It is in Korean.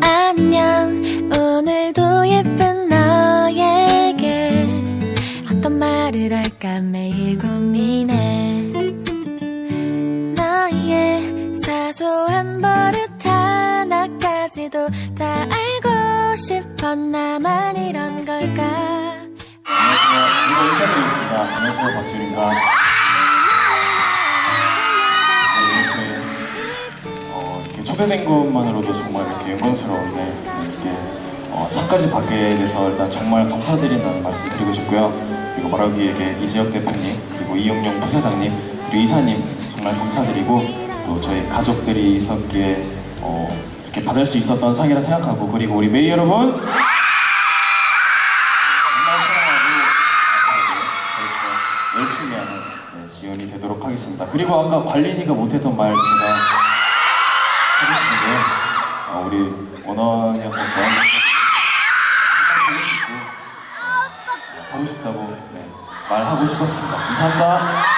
안녕 오늘도 예쁜 너에게 어떤 말을 할까 매일 고민해. 너의 사소한 버릇 하나까지도 다 싶어 나만 이런 걸까 안녕하세요. 이거 인사드리겠습니다. 안녕하세요. 박준입니다. 네, 이렇게, 어, 이렇게 초대된 것만으로도 정말 이렇게 영광스러운데 네, 이렇게 어, 상까지 받게 돼서 일단 정말 감사드린다는 말씀 드리고 싶고요. 그리고 바로 여기에게 이재혁 대표님, 그리고 이영용 부사장님, 그리고 이사님 정말 감사드리고 또 저희 가족들이 있었기에 어, 받을 수 있었던 상이라 생각하고 그리고 우리 메이 여러분 정말 사랑하고 앞으로도 열심히 하는 네, 지원이 되도록 하겠습니다. 그리고 아까 관린이가 못했던 말 제가 하고 싶은데요. 어, 우리 원원이었었던 보고 싶고 어, 보고 싶다고 네, 말하고 싶었습니다. 감사합니다.